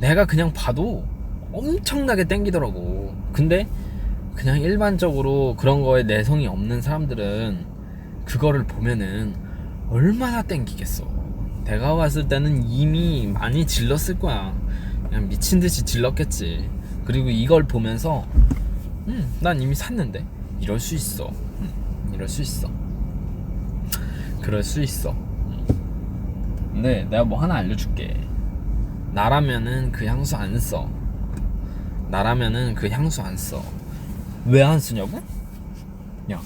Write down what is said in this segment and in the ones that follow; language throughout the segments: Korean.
내가 그냥 봐도 엄청나게 땡기더라고. 근데 그냥 일반적으로 그런 거에 내성이 없는 사람들은 그거를 보면은 얼마나 땡기겠어. 내가 봤을 때는 이미 많이 질렀을 거야. 그냥 미친 듯이 질렀겠지. 그리고 이걸 보면서, 음, 난 이미 샀는데 이럴 수 있어. 음, 이럴 수 있어. 그럴 수 있어. 음. 근데 내가 뭐 하나 알려줄게. 나라면은 그 향수 안 써. 나라면은 그 향수 안 써. 왜 안 쓰냐고? 야.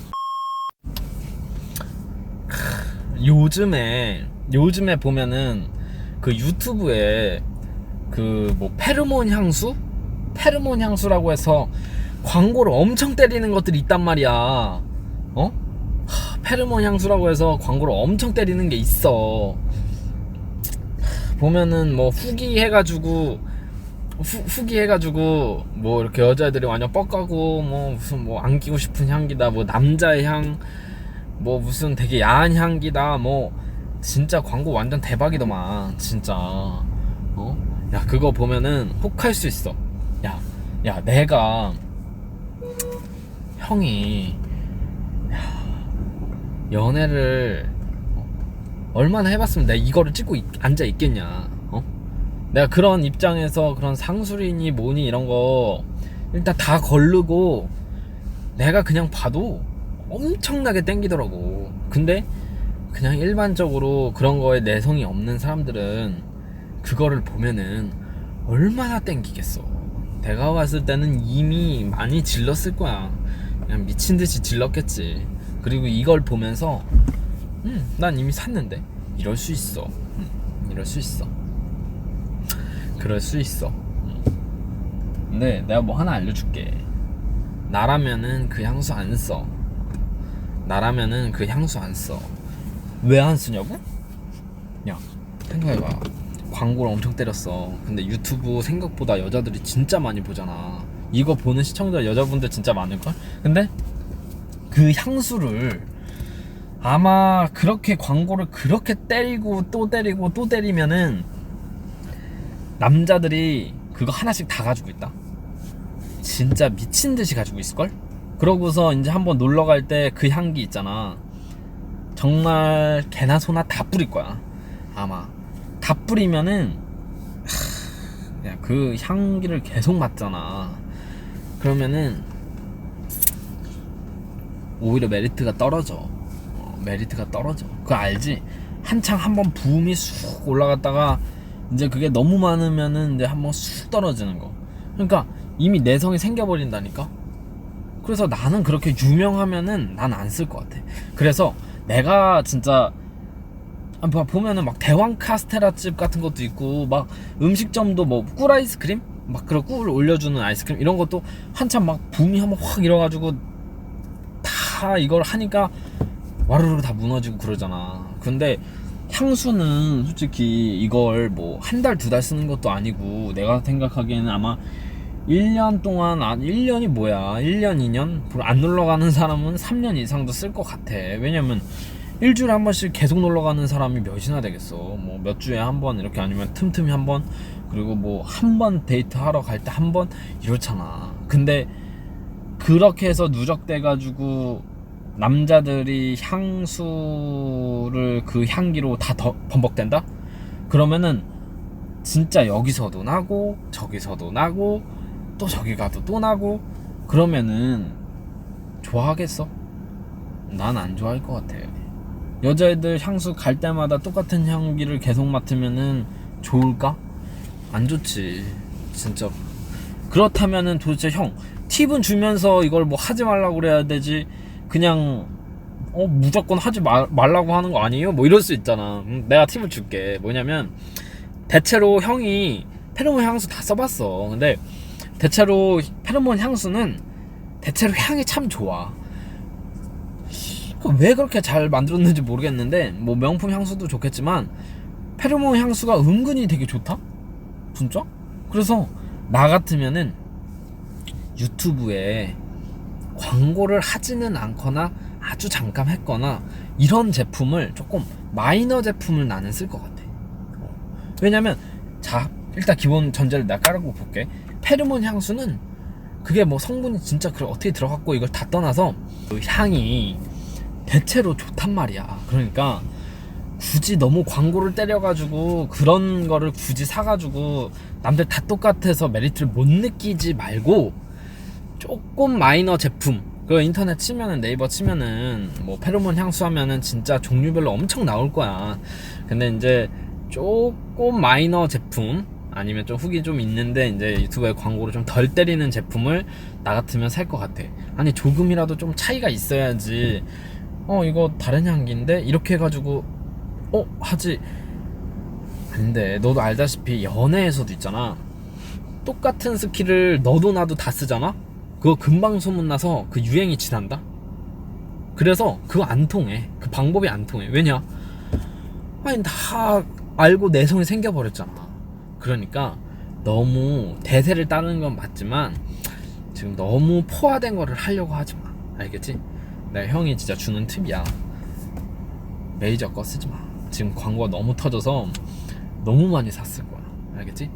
크, 요즘에 요즘에 보면은 그 유튜브에 그 뭐 페르몬 향수? 페르몬 향수라고 해서 광고를 엄청 때리는 것들이 있단 말이야. 어? 하, 페르몬 향수라고 해서 광고를 엄청 때리는 게 있어. 보면은 뭐 후기 해가지고 후, 후기 해가지고 뭐 이렇게 여자애들이 완전 뻑가고 뭐 무슨 뭐 안기고 싶은 향기다 뭐 남자의 향 뭐 무슨 되게 야한 향기다 뭐 진짜 광고 완전 대박이더만 진짜 어? 야 그거 보면은 혹할 수 있어 야, 야 내가 형이 야, 연애를 어? 얼마나 해봤으면 내가 이거를 찍고 있- 앉아 있겠냐 어? 내가 그런 입장에서 그런 상술이니 뭐니 이런 거 일단 다 걸르고 내가 그냥 봐도 엄청나게 땡기더라고. 근데 그냥 일반적으로 그런 거에 내성이 없는 사람들은 그거를 보면은 얼마나 땡기겠어. 내가 봤을 때는 이미 많이 질렀을 거야. 그냥 미친 듯이 질렀겠지. 그리고 이걸 보면서 음, 난 이미 샀는데 이럴 수 있어. 음, 이럴 수 있어. 그럴 수 있어. 음. 근데 내가 뭐 하나 알려줄게. 나라면은 그 향수 안 써. 나라면은 그 향수 안 써. 왜 안 쓰냐고? 야, 생각해봐. 광고를 엄청 때렸어. 근데 유튜브 생각보다 여자들이 진짜 많이 보잖아. 이거 보는 시청자 여자분들 진짜 많을걸? 근데 그 향수를 아마 그렇게 광고를 그렇게 때리고 또 때리고 또 때리면은 남자들이 그거 하나씩 다 가지고 있다. 진짜 미친 듯이 가지고 있을걸? 그러고서 이제 한번 놀러 갈 때 그 향기 있잖아. 정말 개나 소나 다 뿌릴 거야. 아마. 다 뿌리면은, 하, 야, 그 향기를 계속 맡잖아. 그러면은, 오히려 메리트가 떨어져. 어, 메리트가 떨어져. 그거 알지? 한창 한번 붐이 쑥 올라갔다가, 이제 그게 너무 많으면은 이제 한번 쑥 떨어지는 거. 그러니까 이미 내성이 생겨버린다니까? 그래서 나는 그렇게 유명하면은 난 안 쓸 것 같아. 그래서 내가 진짜 아, 봐- 보면은 막 대왕 카스테라 집 같은 것도 있고 막 음식점도 뭐 꿀 아이스크림 막 그런 꿀 올려주는 아이스크림 이런 것도 한참 막 붐이 한번 확 일어가지고 다 이걸 하니까 와르르 다 무너지고 그러잖아. 근데 향수는 솔직히 이걸 뭐 한 달 두 달 쓰는 것도 아니고 내가 생각하기에는 아마 1년 동안 아 1년이 뭐야? 1년 2년? 안 놀러 가는 사람은 3년 이상도 쓸 것 같아. 왜냐면 일주일에 한 번씩 계속 놀러 가는 사람이 몇이나 되겠어. 뭐 몇 주에 한 번 이렇게 아니면 틈틈이 한 번 그리고 뭐 한 번 데이트 하러 갈 때 한 번? 이렇잖아. 근데 그렇게 해서 누적돼 가지고 남자들이 향수를 그 향기로 다 더, 범벅된다 그러면은 진짜 여기서도 나고 저기서도 나고 또 저기 가도 또 나고 그러면은 좋아하겠어? 난 안 좋아할 것 같아. 여자애들 향수 갈 때마다 똑같은 향기를 계속 맡으면은 좋을까? 안 좋지. 진짜. 그렇다면은 도대체 형 팁은 주면서 이걸 뭐 하지 말라고 그래야 되지. 그냥 어 무조건 하지 말, 말라고 하는 거 아니에요? 뭐 이럴 수 있잖아. 음, 내가 팁을 줄게. 뭐냐면 대체로 형이 페로몬 향수 다 써봤어. 근데 대체로 페로몬 향수는 대체로 향이 참 좋아. 그왜 그렇게 잘 만들었는지 모르겠는데 뭐 명품 향수도 좋겠지만 페로몬 향수가 은근히 되게 좋다. 진짜? 그래서 나 같으면은 유튜브에 광고를 하지는 않거나 아주 잠깐 했거나 이런 제품을 조금 마이너 제품을 나는 쓸 것 같아. 왜냐면 자 일단 기본 전제를 내가 깔고 볼게. 페르몬 향수는 그게 뭐 성분이 진짜 그 어떻게 들어갔고 이걸 다 떠나서 그 향이 대체로 좋단 말이야. 그러니까 굳이 너무 광고를 때려가지고 그런 거를 굳이 사가지고 남들 다 똑같아서 메리트를 못 느끼지 말고 조금 마이너 제품. 그 인터넷 치면은 네이버 치면은 뭐 페로몬 향수 하면은 진짜 종류별로 엄청 나올 거야. 근데 이제 조금 마이너 제품 아니면 좀 후기 좀 있는데 이제 유튜브에 광고를 좀 덜 때리는 제품을 나 같으면 살 것 같아. 아니 조금이라도 좀 차이가 있어야지. 어 이거 다른 향기인데? 이렇게 해가지고 어 하지. 안돼 너도 알다시피 연애에서도 있잖아. 똑같은 스킬을 너도 나도 다 쓰잖아 그거 금방 소문나서 그 유행이 지난다? 그래서 그거 안 통해. 그 방법이 안 통해. 왜냐? 아니 다 알고 내성이 생겨버렸잖아. 그러니까 너무 대세를 따르는 건 맞지만 지금 너무 포화된 거를 하려고 하지 마. 알겠지? 내가 형이 진짜 주는 팁이야. 메이저 거 쓰지 마. 지금 광고가 너무 터져서 너무 많이 샀을 거야. 알겠지?